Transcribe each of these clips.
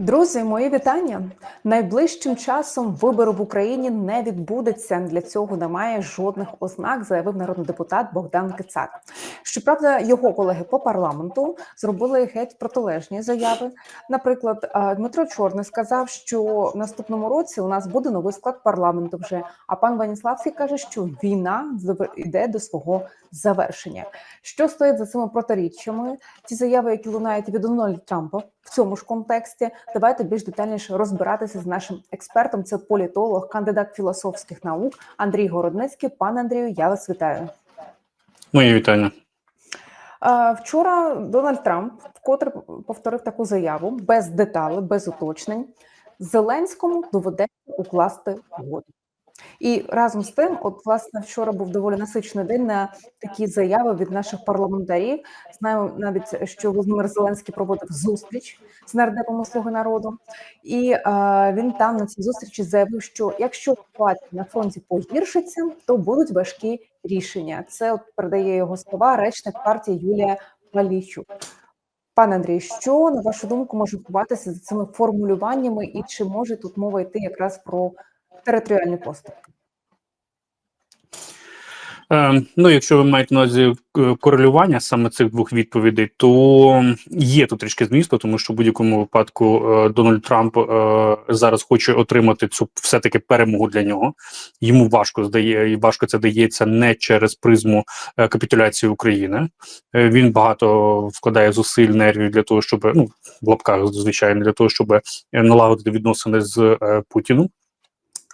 Друзі, мої вітання. Найближчим часом вибори в Україні не відбудеться. Для цього немає жодних ознак, заявив народний депутат Богдан Кицак. Щоправда, його колеги по парламенту зробили геть протилежні заяви. Наприклад, е, Дмитро Чорний сказав, що в наступному році у нас буде новий склад парламенту. Вже а пан Ваніславський каже, що війна йде до свого завершення. Що стоїть за цими протиріччями? Ті заяви, які лунають від Дональда Трампа в цьому ж контексті. Давайте більш детальніше розбиратися з нашим експертом. Це політолог, кандидат філософських наук Андрій Городницький. Пане Андрію, я вас вітаю. Мої вітання. Вчора Дональд Трамп вкотре повторив таку заяву без деталей, без уточнень. Зеленському доведеться укласти угоду. І разом з тим, от власне вчора був доволі насичений день на такі заяви від наших парламентарів. Знаю навіть, що Володимир Зеленський проводив зустріч з нардепами слуги народу, і е, він там на цій зустрічі заявив, що якщо ситуація на фронті погіршиться, то будуть важкі рішення. Це от передає його слова речник партії Юлія Палійчук. Пане Андрій, що на вашу думку може ховатися за цими формулюваннями, і чи може тут мова йти якраз про територіальні поступки? Е, ну, якщо ви маєте на увазі е, корелювання саме цих двох відповідей, то є тут трішки змісту, тому що в будь-якому випадку е, Дональд Трамп зараз хоче отримати цю все-таки перемогу для нього. Йому важко здає і важко це дається не через призму капітуляції України. Він багато вкладає зусиль нервів для того, щоб ну в лапках звичайно для того, щоб налагодити відносини з Путіним,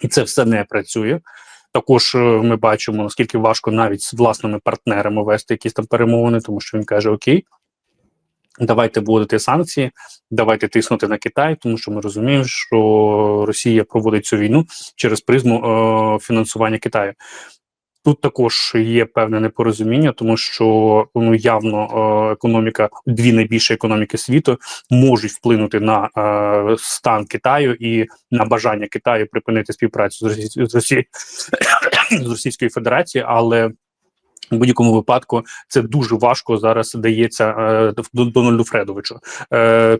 і це все не працює. Також е, ми бачимо, наскільки важко навіть з власними партнерами вести якісь там перемовини, тому що він каже: Окей, давайте вводити санкції, давайте тиснути на Китай, тому що ми розуміємо, що Росія проводить цю війну через призму е, фінансування Китаю. Тут також є певне непорозуміння, тому що ну явно е, економіка, дві найбільші економіки світу можуть вплинути на е, стан Китаю і на бажання Китаю припинити співпрацю з Росі... з, Росі... з Російською Федерацією, але в будь-якому випадку це дуже важко зараз дається е, Дональду Фредовичу. Е,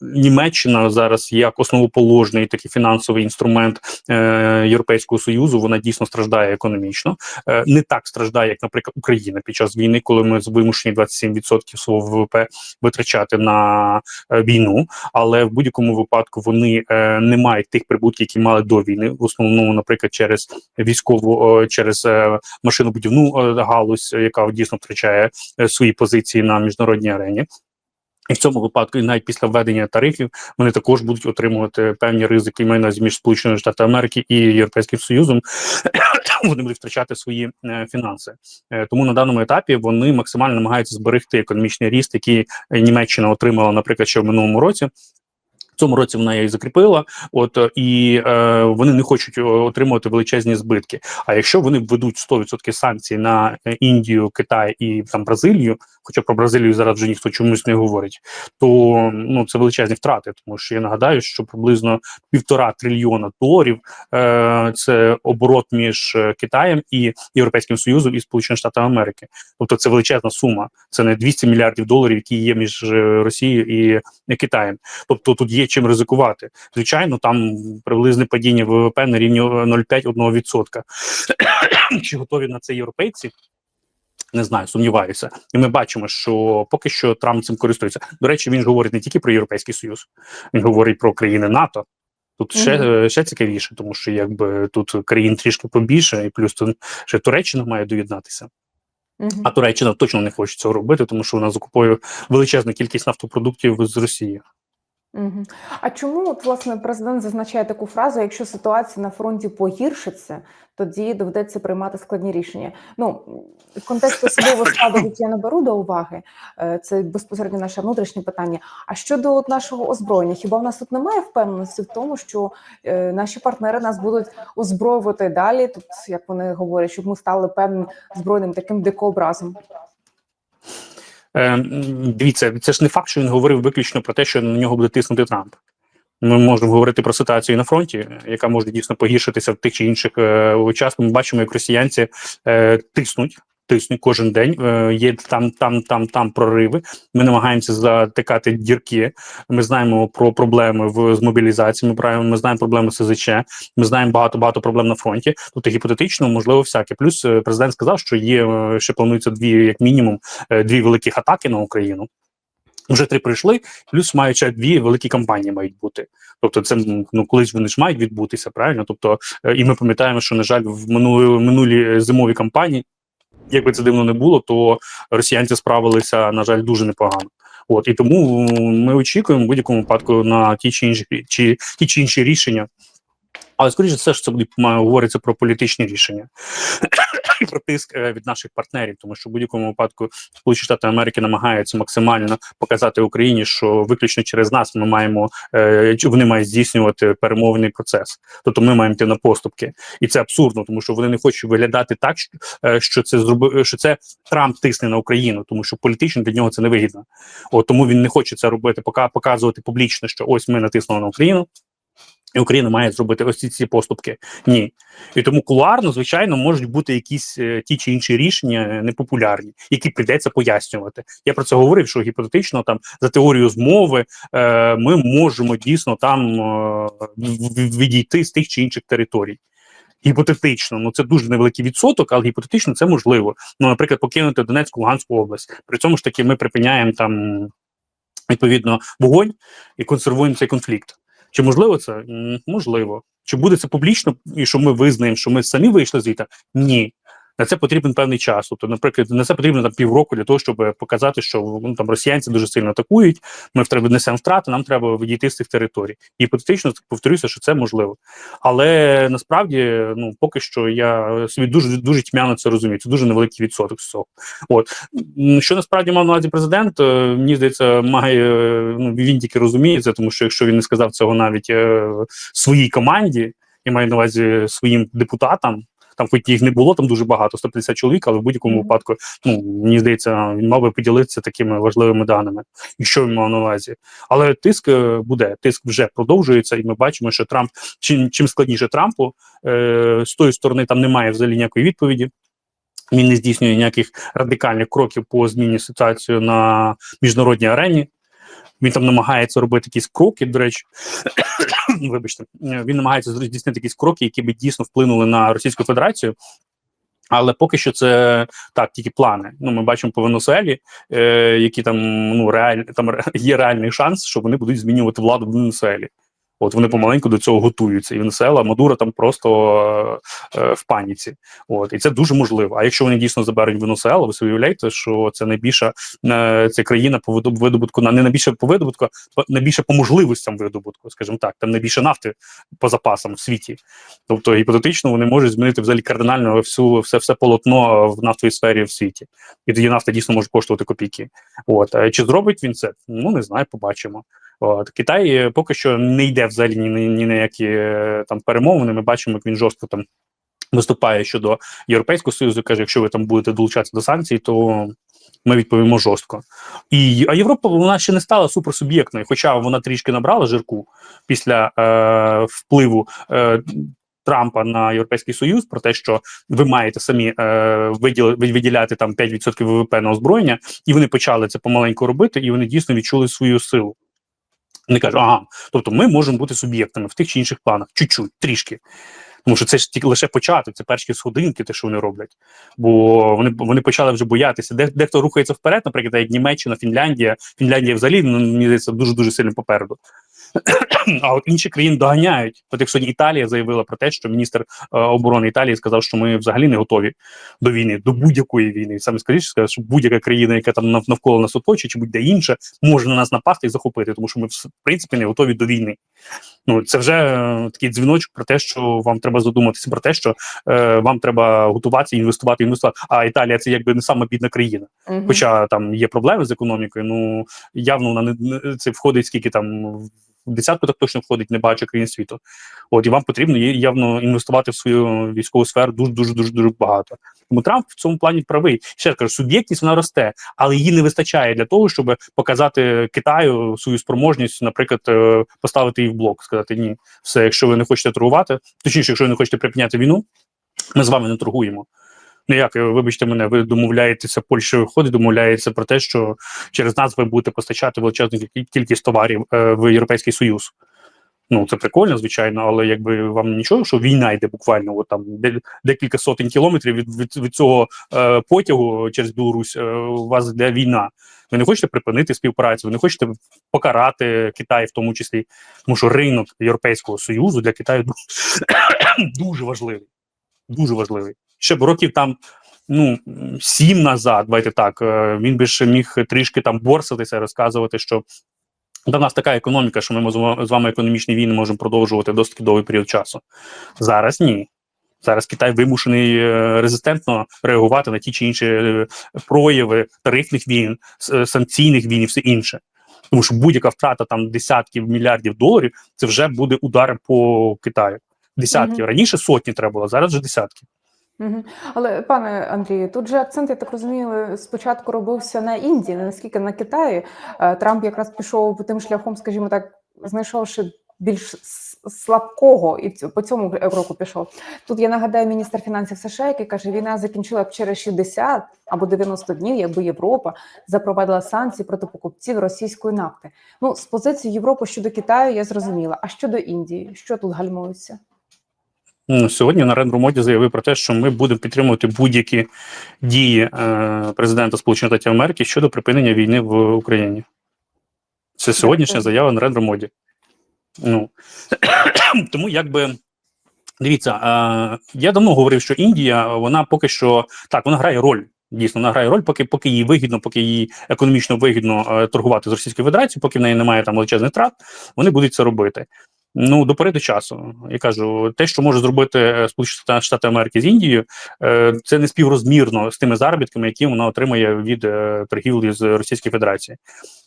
Німеччина зараз як основоположний такий фінансовий інструмент е, Європейського союзу. Вона дійсно страждає економічно, е, не так страждає, як, наприклад, Україна під час війни, коли ми вимушені 27% свого ВВП витрачати на е, війну. Але в будь-якому випадку вони е, не мають тих прибутків, які мали до війни. В основному, наприклад, через військову, е, через е, машинобудівну е, галузь, яка дійсно втрачає е, свої позиції на міжнародній арені. І в цьому випадку, і навіть після введення тарифів, вони також будуть отримувати певні ризики майна між Сполученими Штатами Америки і Європейським Союзом. вони будуть втрачати свої е, фінанси. Е, тому на даному етапі вони максимально намагаються зберегти економічний ріст, який Німеччина отримала, наприклад, ще в минулому році. Цьому році вона її закріпила, от е, і е, вони не хочуть е, отримувати величезні збитки. А якщо вони введуть 100% санкцій на е, Індію, Китай і там Бразилію, хоча про Бразилію зараз вже ніхто чомусь не говорить, то ну це величезні втрати. Тому що я нагадаю, що приблизно півтора трильйона доларів е, це оборот між Китаєм і Європейським Союзом і Сполученими Штатами Америки. Тобто це величезна сума. Це не 200 мільярдів доларів, які є між Росією і Китаєм. Тобто тут є чим ризикувати. Звичайно, там приблизне падіння ВВП на рівні 0,5-1%. Чи готові на це європейці? Не знаю, сумніваюся, і ми бачимо, що поки що Трамп цим користується. До речі, він ж говорить не тільки про Європейський Союз, він говорить про країни НАТО. Тут ще, е, ще цікавіше, тому що якби тут країн трішки побільше, і плюс тут ще Туреччина має доєднатися. Мгм. А Туреччина точно не хоче цього робити, тому що вона закупує величезну кількість нафтопродуктів з Росії. Мгм. А чому от власне президент зазначає таку фразу: якщо ситуація на фронті погіршиться, тоді доведеться приймати складні рішення? Ну в контексті особливого складу я не беру до уваги, е, це безпосередньо наше внутрішнє питання. А щодо от нашого озброєння, хіба в нас тут немає впевненості в тому, що е, наші партнери нас будуть озброювати далі? Тут як вони говорять, щоб ми стали певним збройним таким дикообразом? Е, дивіться, це ж не факт, що він говорив виключно про те, що на нього буде тиснути Трамп. Ми можемо говорити про ситуацію на фронті, яка може дійсно погіршитися в тих чи інших е, часто. Ми бачимо, як росіянці е, тиснуть тиснуть кожен день. Е, є там, там, там, там прориви. Ми намагаємося затикати дірки. Ми знаємо про проблеми в з мобілізацією. Ми правильно ми знаємо проблеми СЗЧ. Ми знаємо багато багато проблем на фронті. Тобто гіпотетично, можливо, всяке. Плюс е, президент сказав, що є ще планується дві, як мінімум, е, дві великих атаки на Україну. Вже три прийшли, плюс ще дві великі кампанії мають бути. Тобто, це ну колись вони ж мають відбутися, правильно? Тобто, і ми пам'ятаємо, що на жаль, в минулі минулі зимові кампанії, якби це дивно не було, то росіянці справилися, на жаль, дуже непогано. От і тому ми очікуємо в будь-якому випадку на ті чи інші чи ті чи інші рішення. Але скоріше все ж це буде говориться про політичні рішення і про тиск е, від наших партнерів, тому що в будь-якому випадку Сполучені Штати Америки намагаються максимально показати Україні, що виключно через нас ми маємо е, вони мають здійснювати перемовний процес. Тобто ми маємо йти на поступки, і це абсурдно, тому що вони не хочуть виглядати так, що, е, це зробив, що це Трамп тисне на Україну, тому що політично для нього це не вигідно. От тому він не хоче це робити, пока показувати публічно, що ось ми натиснули на Україну. І Україна має зробити ось ці, ці поступки. Ні. І тому кулуарно, звичайно, можуть бути якісь е, ті чи інші рішення е, непопулярні, які прийдеться пояснювати. Я про це говорив, що гіпотетично там за теорією змови е, ми можемо дійсно там е, відійти з тих чи інших територій. Гіпотетично, ну це дуже невеликий відсоток, але гіпотетично це можливо. Ну, наприклад, покинути Донецьку, Луганську область. При цьому ж таки ми припиняємо там відповідно вогонь і консервуємо цей конфлікт. Чи можливо це? Можливо. Чи буде це публічно, і що ми визнаємо, що ми самі вийшли звідти? Ні. На це потрібен певний час. Тобто, наприклад, на це потрібно там півроку для того, щоб показати, що ну, там росіянці дуже сильно атакують. Ми втра- несемо втрати, нам треба відійти з цих територій. Гіпотетично повторюся, що це можливо. Але насправді, ну поки що я собі дуже дуже тьмяно це розумію. Це дуже невеликий відсоток з цього. От що насправді мав на увазі президент, е, мені здається, має ну він тільки розуміє це, тому що якщо він не сказав цього навіть е, своїй команді, я маю на увазі своїм депутатам. Там, хоч їх не було там дуже багато, 150 чоловік, але в будь-якому випадку, ну мені здається, він мав би поділитися такими важливими даними, і що він мав на увазі. Але тиск е, буде, тиск вже продовжується, і ми бачимо, що Трамп чим чим складніше Трампу, е, з тої сторони там немає взагалі ніякої відповіді. Він не здійснює ніяких радикальних кроків по зміні ситуації на міжнародній арені. Він там намагається робити якісь кроки. До речі, вибачте, е, він намагається здійснити якісь кроки, які би дійсно вплинули на Російську Федерацію. Але поки що це так, тільки плани. Ну, ми бачимо по Венесуелі, е, які там ну реаль, там є реальний шанс, що вони будуть змінювати владу в Венесуелі. От вони помаленьку до цього готуються. І Венесуела, Мадуро там просто е, е, в паніці. От і це дуже можливо. А якщо вони дійсно заберуть Венесуелу, ви собі уявляєте, що це найбільша е, це країна по видоб- видобутку, на не найбільше по видобутку, а найбільше по можливостям видобутку, скажімо так, там найбільше нафти по запасам в світі. Тобто гіпотетично вони можуть змінити взагалі кардинально всю все, все полотно в нафтовій сфері в світі. І тоді нафта дійсно може коштувати копійки. От Е, чи зробить він це? Ну не знаю, побачимо. От Китай е, поки що не йде взагалі ні, ні, ні на які е, там перемовини. Ми бачимо, як він жорстко там виступає щодо Європейського союзу. каже, якщо ви там будете долучатися до санкцій, то ми відповімо жорстко. І а Європа вона ще не стала суперсуб'єктною, хоча вона трішки набрала жирку після е, впливу. Е, Трампа на європейський союз про те, що ви маєте самі е, виділяти там 5% ВВП на озброєння, і вони почали це помаленьку робити, і вони дійсно відчули свою силу. Вони кажуть, ага, тобто ми можемо бути суб'єктами в тих чи інших планах, чуть-чуть, трішки. Тому що це ж тільки лише початок, це перші сходинки, те, що вони роблять. Бо вони вони почали вже боятися. Де, дехто рухається вперед, наприклад, як Німеччина, Фінляндія. Фінляндія взагалі ну, мені здається дуже дуже сильно попереду. А от інші країни доганяють. От як сьогодні Італія заявила про те, що міністр е, оборони Італії сказав, що ми взагалі не готові до війни, до будь-якої війни. І Саме скоріше сказав, що будь-яка країна, яка там навколо нас оточує, чи будь-де інше, може на нас напасти і захопити, тому що ми в принципі не готові до війни. Ну це вже е, такий дзвіночок про те, що вам треба задуматися про те, що е, вам треба готуватися, інвестувати, інвестувати. А Італія це якби не сама бідна країна. Мгм. Хоча там є проблеми з економікою, ну явно вона не- це входить скільки там в десятку, так точно входить небагато країн світу. От і вам потрібно явно інвестувати в свою військову сферу дуже дуже дуже дуже багато. Тому Трамп в цьому плані правий. Ще раз кажу, суб'єктність вона росте, але її не вистачає для того, щоб показати Китаю свою спроможність, наприклад, е, поставити її в блок, сказати ні, все, якщо ви не хочете торгувати, точніше, якщо ви не хочете припиняти війну, ми з вами не торгуємо. Ну як, е, вибачте мене, ви домовляєтеся, Польща виходить, домовляється про те, що через нас ви будете постачати величезну кількість товарів е, в Європейський Союз. Ну, це прикольно, звичайно, але якби вам нічого, що війна йде буквально от там де, декілька сотень кілометрів від, від, від цього е, потягу через Білорусь, е, у вас йде війна. Ви не хочете припинити співпрацю, ви не хочете покарати Китай, в тому числі, тому що ринок Європейського Союзу для Китаю дуже важливий. Дуже важливий. Ще б років там ну, сім назад, давайте так, е, він би ще міг трішки там борситися, розказувати, що в нас така економіка, що ми з вами економічні війни можемо продовжувати досить довгий період часу. Зараз ні. Зараз Китай вимушений е, резистентно реагувати на ті чи інші е, прояви тарифних війн, санкційних війн і все інше. Тому що будь-яка втрата там десятків мільярдів доларів це вже буде удар по Китаю. Десятки Мгм. раніше сотні треба було, зараз вже десятки. Але пане Андрію, тут же акцент, я так розумію, спочатку робився на Індії, не наскільки на Китаї. Е, Трамп якраз пішов тим шляхом, скажімо так, знайшовши більш слабкого і по цьому кроку пішов. Тут я нагадаю міністр фінансів США, який каже, війна закінчила б через 60 або 90 днів, якби Європа запровадила санкції проти покупців російської нафти. Ну, з позиції Європи щодо Китаю я зрозуміла. А щодо Індії, що тут гальмується? Сьогодні Нарендра Моді заявив про те, що ми будемо підтримувати будь-які дії е, президента Сполучених Штатів Америки щодо припинення війни в Україні. Це сьогоднішня заява на Нарендра Моді. Ну тому якби. Дивіться, е, я давно говорив, що Індія, вона поки що так, вона грає роль. Дійсно, вона грає роль, поки поки їй вигідно, поки їй економічно вигідно е, торгувати з Російською Федерацією, поки в неї немає там величезних трат, вони будуть це робити. Ну, до пори до часу. Я кажу, те, що може зробити е, Сполучені Штати Америки з Індією, е, це не співрозмірно з тими заробітками, які вона отримує від е, торгівлі з Російської Федерації.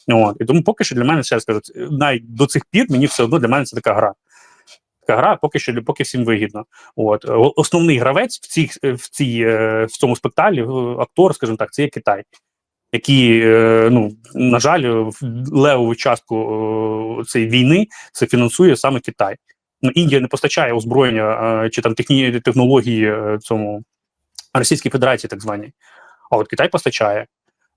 От. І тому поки що для мене ще раз кажу, навіть до цих пір мені все одно для мене це така гра. Така гра, поки що поки всім вигідно. От основний гравець в цій, в цій в цьому спектаклі, актор, скажімо так, це є Китай, який, е, ну на жаль, в левову частку е, цієї війни це фінансує саме Китай. Ну, Індія не постачає озброєння е, чи там техні, технології е, цьому Російській Федерації, так званій. А от Китай постачає.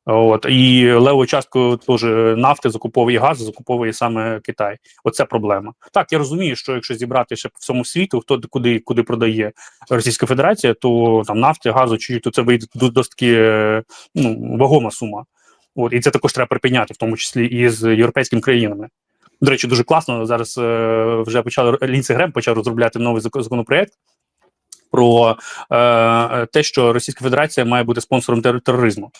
От і леву частку теж нафти закуповує газ, закуповує саме Китай. Оце проблема. Так, я розумію, що якщо зібрати ще по всьому світу, хто куди куди продає Російська Федерація, то там нафти, газу чи то це вийде досить е, ну, вагома сума. От і це також треба припиняти, в тому числі і з європейськими країнами. До речі, дуже класно. Зараз е, вже почали Лінці Грем почав розробляти новий законопроект про е, те, що Російська Федерація має бути спонсором тер- тероризму.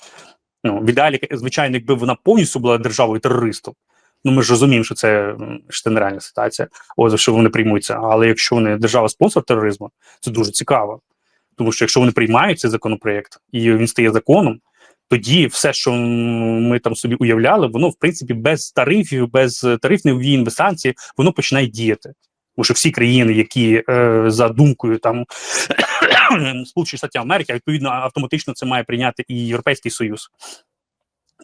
Ну, в ідеалі, звичайно, якби вона повністю була державою терористом. Ну, ми ж розуміємо, що це, що це нереальна ситуація, от, що вони приймуться. Але якщо вони держава-спонсор тероризму, це дуже цікаво. Тому що якщо вони приймають цей законопроект і він стає законом, тоді все, що ми там собі уявляли, воно в принципі без тарифів, без тарифних війн, без санкцій, воно починає діяти. Тому що всі країни, які е, за думкою там Сполучені Штати Америки, відповідно автоматично це має прийняти і Європейський Союз.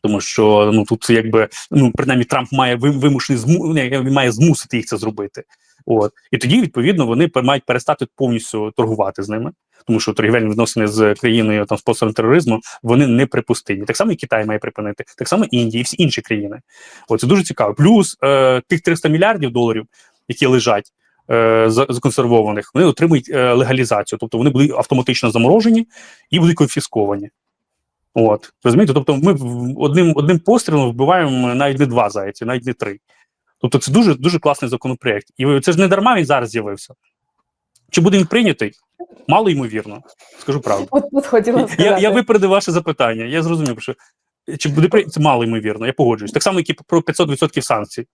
Тому що ну тут якби ну принаймні Трамп має вимушений зму він має змусити їх це зробити. От і тоді відповідно вони мають перестати повністю торгувати з ними, тому що торгівельні відносини з країною там способом тероризму вони неприпустимі. Так само і Китай має припинити, так само Індія і всі інші країни. От це дуже цікаво. Плюс е, тих 300 мільярдів доларів, які лежать. Е, Законсервованих вони отримують е, легалізацію, тобто вони будуть автоматично заморожені і будуть конфісковані. От розумієте, тобто ми одним одним пострілом вбиваємо навіть не два зайці, навіть не три. Тобто, це дуже дуже класний законопроект. І це ж не дарма він зараз з'явився. Чи буде він прийнятий? Мало ймовірно, скажу правду. От, от хотіла сказати. Я, я випередив ваше запитання. Я зрозумів, що чи буде це мало ймовірно, я погоджуюсь. Так само, як і про 500% санкцій.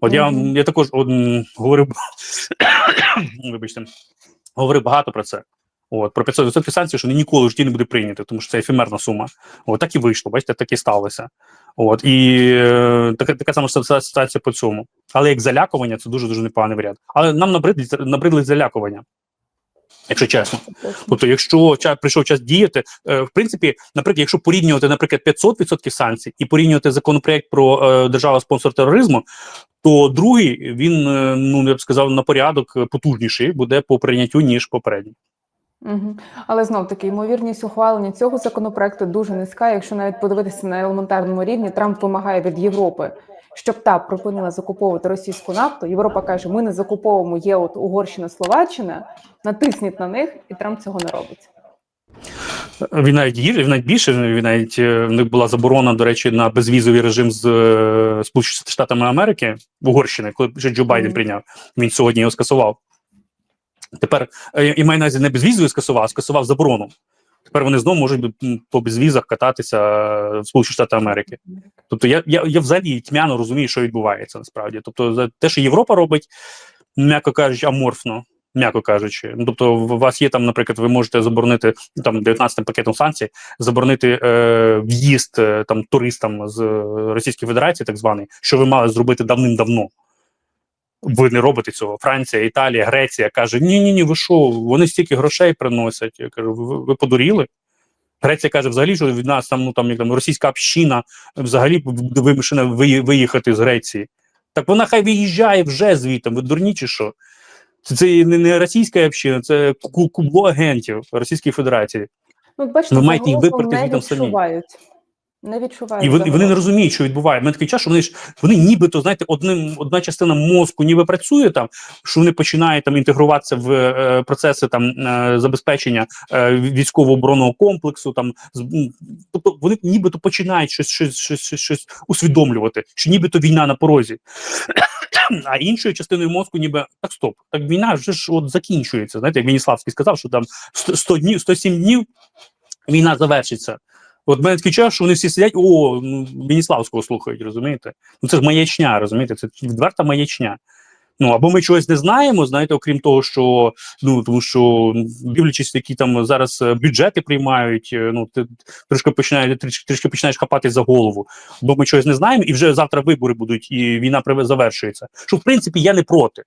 От я, я також от, говорив, вибачте, говорив багато про це. От, про 500% санкцій, що ніколи в житті не буде прийнято, тому що це ефемерна сума. От так і вийшло, бачите, так і сталося. От, і е, така, така сама ситуація ситуація по цьому. Але як залякування, це дуже дуже непоганий варіант. Але нам набридли, набридли залякування, якщо чесно. Тобто, якщо ча- прийшов час діяти, е, в принципі, наприклад, якщо порівнювати, наприклад, 500% санкцій і порівнювати законопроект про е, держава спонсор тероризму, то другий він, е, ну я б сказав, на порядок потужніший буде по прийняттю ніж попередній. Угу. Але знов таки ймовірність ухвалення цього законопроекту дуже низька. Якщо навіть подивитися на елементарному рівні, Трамп вимагає від Європи, щоб та припинила закуповувати російську нафту. Європа каже: ми не закуповуємо є от Угорщина, Словаччина. Натисніть на них, і Трамп цього не робить. Він навіть гірше, він навіть більше. Він навіть е, в них була заборона, до речі, на безвізовий режим з е, Сполученими Штатами Америки в Угорщини, коли вже Джо Байден Мгм. прийняв. Він сьогодні його скасував. Тепер е, і маю на увазі не безвізовий скасував, а скасував заборону. Тепер вони знову можуть по безвізах кататися в Сполучені Штати Америки. Тобто я, я, я взагалі тьмяно розумію, що відбувається насправді. Тобто, те, що Європа робить, м'яко кажучи, аморфно. М'яко кажучи, ну тобто, у вас є там, наприклад, ви можете заборонити там 19 пакетом санкцій, заборонити е, в'їзд е, там туристам з е, Російської Федерації, так званий, що ви мали зробити давним-давно. Ви не робите цього. Франція, Італія, Греція каже: ні, ні, ні, ви що? Вони стільки грошей приносять. Я кажу, ви, ви подуріли? Греція каже, взагалі, що від нас там, ну там як там російська община взагалі вимушена виїхати з Греції. Так вона хай виїжджає вже звідти. Ви дурні чи що? Це, це не, не російська община, це ку- кубло агентів Російської Федерації. Ну, бачите, Ви маєте їх виперти звідти самі. Не відчувають. І вони, вони не розуміють, що відбувається. У мене такий час, що вони ж вони нібито, знаєте, одним одна частина мозку ніби працює там, що вони починають там інтегруватися в е, процеси там е, забезпечення е, військово оборонного комплексу. Там з- тобто вони нібито починають щось, щось, щось, щось, щось усвідомлювати, що нібито війна на порозі. А іншою частиною мозку, ніби так стоп, так війна вже ж от закінчується. Знаєте, як Веніславський сказав, що там 100 100 днів, 107 днів війна завершиться. От мене такий час, що вони всі сидять, о, Веніславського слухають, розумієте? Ну це ж маячня, розумієте? Це відверта маячня. Ну або ми чогось не знаємо, знаєте, окрім того, що ну тому що дивлячись, які там зараз е, бюджети приймають, е, ну ти трошки починаєш трішки, трішки починаєш хапати за голову, бо ми чогось не знаємо, і вже завтра вибори будуть, і війна завершується. Що в принципі я не проти.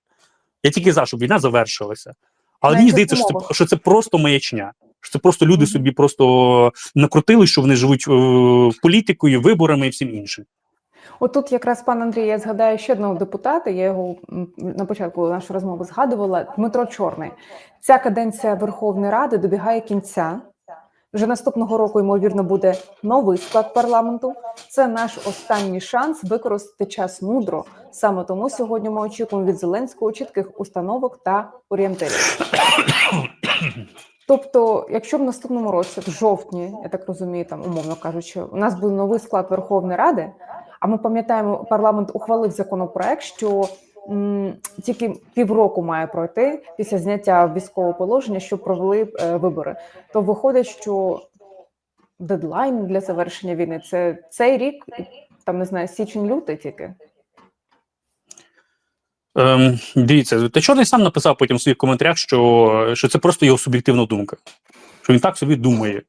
Я тільки за, щоб війна завершилася. Але мені здається, що це, що це просто маячня. Що це просто люди собі просто накрутили, що вони живуть е, політикою, виборами і всім іншим. Отут якраз пан Андрій, я згадаю ще одного депутата. Я його на початку нашої розмови згадувала. Дмитро Чорний. Ця каденція Верховної Ради добігає кінця. Вже наступного року, ймовірно, буде новий склад парламенту. Це наш останній шанс використати час мудро. Саме тому сьогодні ми очікуємо від Зеленського чітких установок та орієнтирів. Тобто, якщо в наступному році, в жовтні, я так розумію, там умовно кажучи, у нас буде новий склад Верховної Ради. А ми пам'ятаємо, парламент ухвалив законопроект, що м, тільки півроку має пройти після зняття військового положення, щоб провели е, вибори. То виходить, що дедлайн для завершення війни це цей рік, там не знаю, січень-лютий тільки. Ем, дивіться, та чорний сам написав потім в своїх коментарях, що, що це просто його суб'єктивна думка. Що він так собі думає.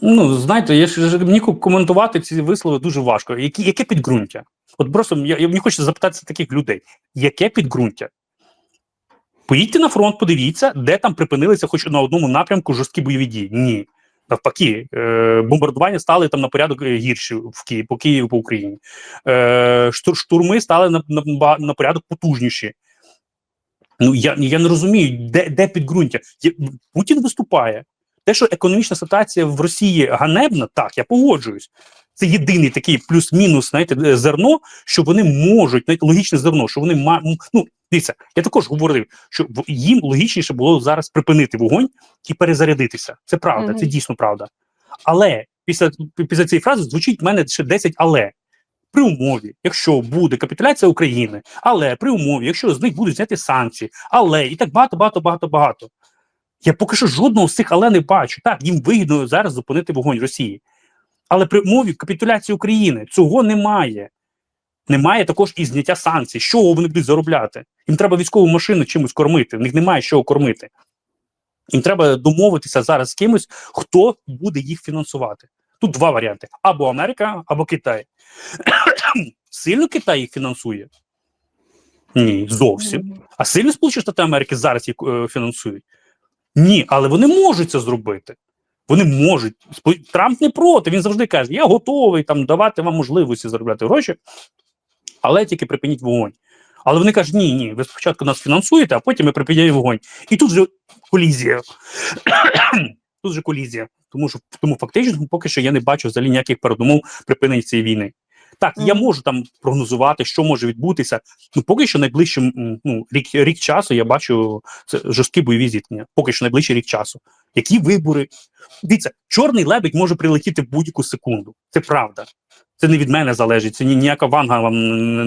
Ну, знаєте, я ж мені коментувати ці вислови дуже важко. Які, яке підґрунтя? От просто я, я мені хочеться запитатися таких людей: яке підґрунтя? Поїдьте на фронт, подивіться, де там припинилися хоч на одному напрямку жорсткі бойові дії. Ні. Навпаки, е, бомбардування стали там на порядок е, гірші в Києві, по Києву, по Україні. Е, штурми стали на, на, порядок потужніші. Ну я, я не розумію, де, де підґрунтя. Путін виступає. Те, що економічна ситуація в Росії ганебна, так, я погоджуюсь. Це єдиний такий плюс-мінус, знаєте, зерно, що вони можуть, навіть логічне зерно, що вони ма- м, ну, дивіться, я також говорив, що їм логічніше було зараз припинити вогонь і перезарядитися. Це правда, Мгм. це дійсно правда. Але після, після цієї фрази звучить в мене ще 10 але. При умові, якщо буде капітуляція України, але при умові, якщо з них будуть зняти санкції, але і так багато, багато, багато, багато. Я поки що жодного з цих але не бачу. Так, їм вигідно зараз зупинити вогонь Росії. Але при умові капітуляції України цього немає. Немає також і зняття санкцій. Чого вони будуть заробляти? Їм треба військову машину чимось кормити. В них немає чого кормити. Їм треба домовитися зараз з кимось, хто буде їх фінансувати. Тут два варіанти: або Америка, або Китай. Сильно Китай їх фінансує? Ні, зовсім. А сильно Сполучені Штати Америки зараз їх е, фінансують? Ні, але вони можуть це зробити. Вони можуть. Трамп не проти. Він завжди каже: я готовий там давати вам можливості заробляти гроші, але тільки припиніть вогонь. Але вони кажуть, ні, ні, ви спочатку нас фінансуєте, а потім ми припиняємо вогонь. І тут же колізія. тут же колізія. Тому що тому фактично поки що я не бачу взагалі ніяких передумов припинення цієї війни. Так, я можу там прогнозувати, що може відбутися. Ну поки що найближчим ну, рік, рік часу я бачу це жорсткі бойові зіткнення. Поки що найближчий рік часу. Які вибори? Дивіться, чорний лебедь може прилетіти в будь-яку секунду. Це правда. Це не від мене залежить. Це ні, ніяка ванга вам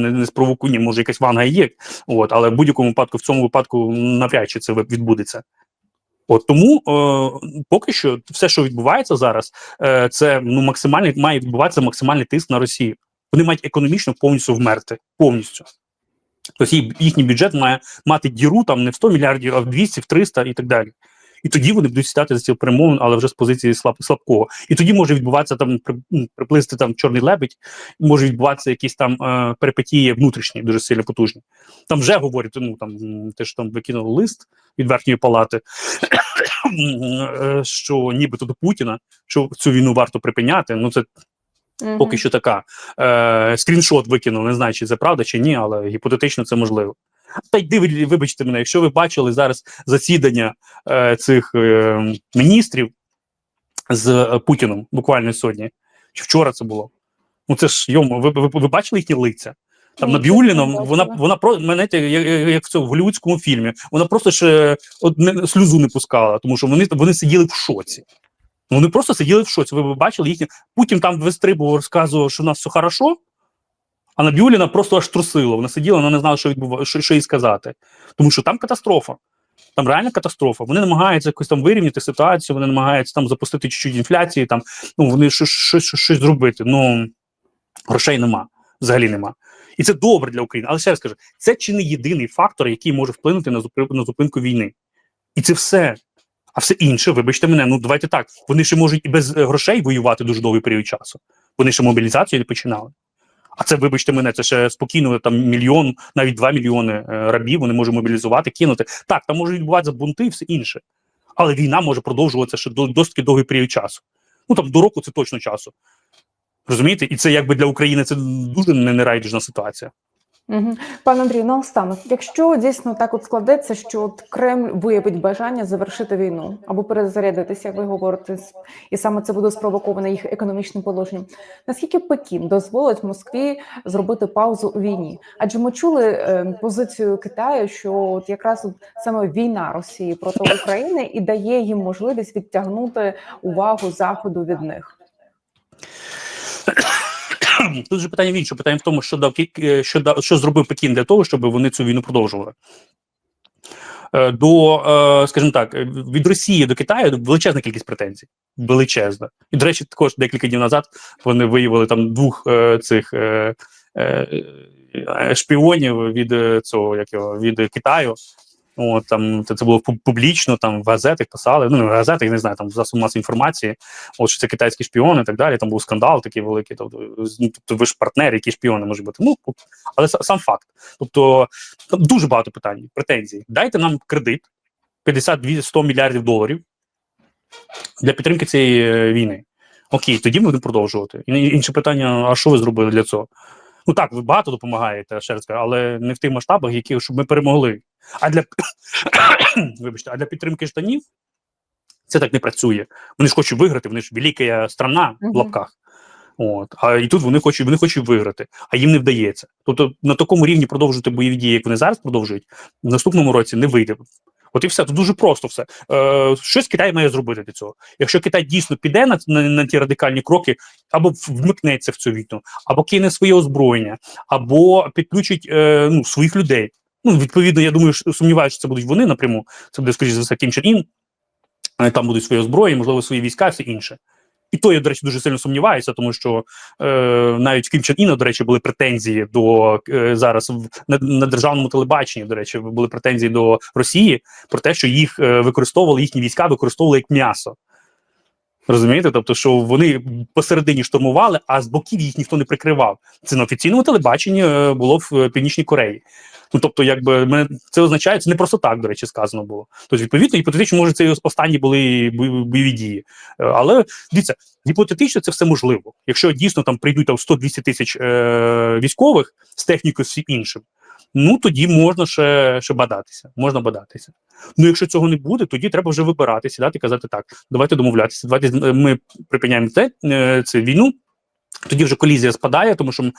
не, не, спровокує. Може, якась ванга є. От, але в будь-якому випадку, в цьому випадку, навряд чи це відбудеться. От тому е, поки що все, що відбувається зараз, е, це ну максимальний має відбуватися максимальний тиск на Росію. Вони мають економічно повністю вмерти. Повністю. Тобто їхній бюджет має мати діру там не в 100 мільярдів, а в 200, в 300 і так далі. І тоді вони будуть сідати за ці перемовин, але вже з позиції слаб, слабкого. І тоді може відбуватися там ну, приплисти там чорний лебедь, може відбуватися якісь там е, перипетії внутрішні, дуже сильно потужні. Там вже говорять, ну там те, що там викинули лист від верхньої палати, що нібито до Путіна, що цю війну варто припиняти. Ну це Мгм. поки що така. Е, скріншот викинув, не знаю, чи це правда, чи ні, але гіпотетично це можливо. Та й диви, вибачте мене, якщо ви бачили зараз засідання е, цих е, міністрів з е, Путіном буквально сьогодні, чи вчора це було. Ну це ж йому, ви, ви, ви бачили їхні лиця? Там на вона вона про мене як, як, як в голівудському фільмі. Вона просто ще от, не, сльозу не пускала, тому що вони, вони сиділи в шоці. Вони просто сиділи в шоці. Ви бачили їхні. Путін там вистрибував, розказував, що у нас все хорошо, а на Біуліна просто аж трусило. Вона сиділа, вона не знала, що відбува... що, що їй сказати. Тому що там катастрофа. Там реальна катастрофа. Вони намагаються якось там вирівняти ситуацію, вони намагаються там запустити чуть-чуть інфляції, там, ну, вони щось зробити. Ну, грошей нема, взагалі нема. І це добре для України. Але ще раз кажу, це чи не єдиний фактор, який може вплинути на зупинку, на зупинку війни. І це все. А все інше, вибачте мене, ну давайте так. Вони ще можуть і без е, грошей воювати дуже довгий період часу. Вони ще мобілізацію не починали. А це, вибачте мене, це ще спокійно там мільйон, навіть два мільйони е, рабів вони можуть мобілізувати, кинути. Так, там можуть відбуватися бунти і все інше. Але війна може продовжуватися ще до досить довгий період часу. Ну там до року це точно часу. Розумієте? І це якби для України це дуже не- нерайдужна ситуація. Мгм. Пане Андрію, наостанок, якщо дійсно так от складеться, що от Кремль виявить бажання завершити війну або перезарядитися, як ви говорите, і саме це буде спровоковане їх економічним положенням. Наскільки Пекін дозволить Москві зробити паузу у війні? Адже ми чули е, позицію Китаю, що от якраз от саме війна Росії проти України і дає їм можливість відтягнути увагу заходу від них. Тут же питання в іншому. Питання в тому, що дав е, що дав, що зробив Пекін для того, щоб вони цю війну продовжували. Е, До, е, скажімо так, від Росії до Китаю величезна кількість претензій. Величезна. І, до речі, також декілька днів назад вони виявили там двох цих шпіонів від цього, як його, від Китаю. От, там це, було публічно, там в газетах писали. Ну, не в газетах, не знаю, там в засобах масової інформації. От що це китайські шпіони і так далі. Там був скандал такий великий. Тобто, ну, тобто ви ж партнери, які шпіони можуть бути. Ну, але са- сам факт. Тобто там дуже багато питань, претензій. Дайте нам кредит 50-100 мільярдів доларів для підтримки цієї е, війни. Окей, тоді ми будемо продовжувати. Інше питання: а що ви зробили для цього? Ну так, ви багато допомагаєте, ще раз кажу, але не в тих масштабах, які щоб ми перемогли. А для вибачте, а для підтримки штанів це так не працює. Вони ж хочуть виграти, вони ж велика страна в лапках. От, а і тут вони хочуть, вони хочуть виграти, а їм не вдається. Тобто на такому рівні продовжувати бойові дії, як вони зараз продовжують, в наступному році не вийде. От і все, тут дуже просто все. Е, щось Китай має зробити для цього. Якщо Китай дійсно піде на, на, на ті радикальні кроки, або вмикнеться в цю війну, або кине своє озброєння, або підключить е, ну, своїх людей. Ну, відповідно, я думаю, що сумніваюся, що це будуть вони напряму. Це буде, скоріш за все, Кім Чен Ін. Е, Там будуть свої озброєння, можливо, свої війська, все інше. І то я, до речі, дуже сильно сумніваюся, тому що е, навіть Кім Чен Іна, до речі, були претензії до е, зараз в, на, на державному телебаченні. До речі, були претензії до Росії про те, що їх е, використовували, їхні війська використовували як м'ясо. Розумієте? Тобто, що вони посередині штурмували, а з боків їх ніхто не прикривав. Це на офіційному телебаченні е, було в е, Північній Кореї. Ну тобто, якби мене це означає, це не просто так, до речі, сказано було. Тобто, відповідно, гіпотетично, може, це і останні були бойові дії. Е, Але дивіться, гіпотетично це все можливо. Якщо дійсно там прийдуть там 100-200 тисяч е, військових з технікою всім іншим. ну тоді можна ще, ще бадатися. Можна бадатися. Ну, якщо цього не буде, тоді треба вже вибирати, сідати казати так: давайте домовлятися. Давайте е, ми припиняємо це, е, це війну. Тоді вже колізія спадає, тому що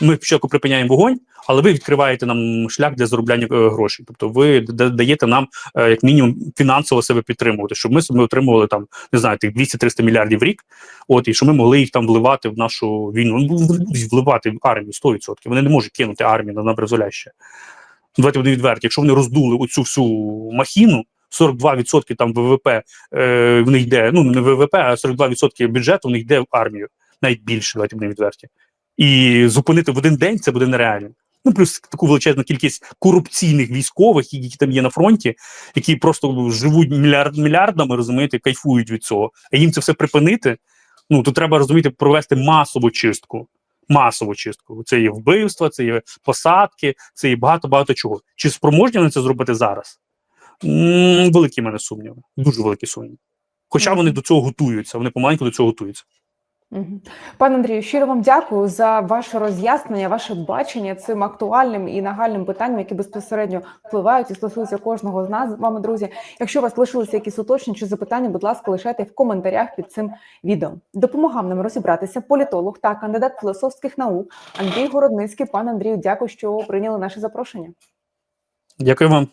ми спочатку припиняємо вогонь, але ви відкриваєте нам шлях для заробляння е, грошей. Тобто, ви даєте нам е, як мінімум фінансово себе підтримувати, щоб ми собі отримували там не знаю, тих 200-300 мільярдів в рік. От і що ми могли їх там вливати в нашу війну. Ну, вони вливати в армію 100%. Вони не можуть кинути армію на напризволяще. Давайте будемо відверті. Якщо вони роздули оцю всю махіну, 42% там ВВП е, в них йде. Ну не ВВП, а 42% бюджету в них йде в армію, навіть більше. Давайте будемо відверті. І зупинити в один день це буде нереально. Ну, плюс таку величезну кількість корупційних військових, які там є на фронті, які просто живуть мільярд мільярдами, розумієте, кайфують від цього. А їм це все припинити. Ну то треба розуміти, провести масову чистку. Масову чистку. Це є вбивства, це є посадки, це є багато багато чого. Чи спроможні вони це зробити зараз? м великі в мене сумніви. Дуже великі сумніви. Хоча вони до цього готуються, вони помаленьку до цього готуються. Пане Андрію, щиро вам дякую за ваше роз'яснення, ваше бачення цим актуальним і нагальним питанням, які безпосередньо впливають і стосуються кожного з нас з вами, друзі. Якщо у вас лишилися якісь уточнення чи запитання, будь ласка, лишайте в коментарях під цим відео. Допомагав нам розібратися політолог та кандидат філософських наук Андрій Городницький. Пане Андрію, дякую, що прийняли наше запрошення. Дякую вам.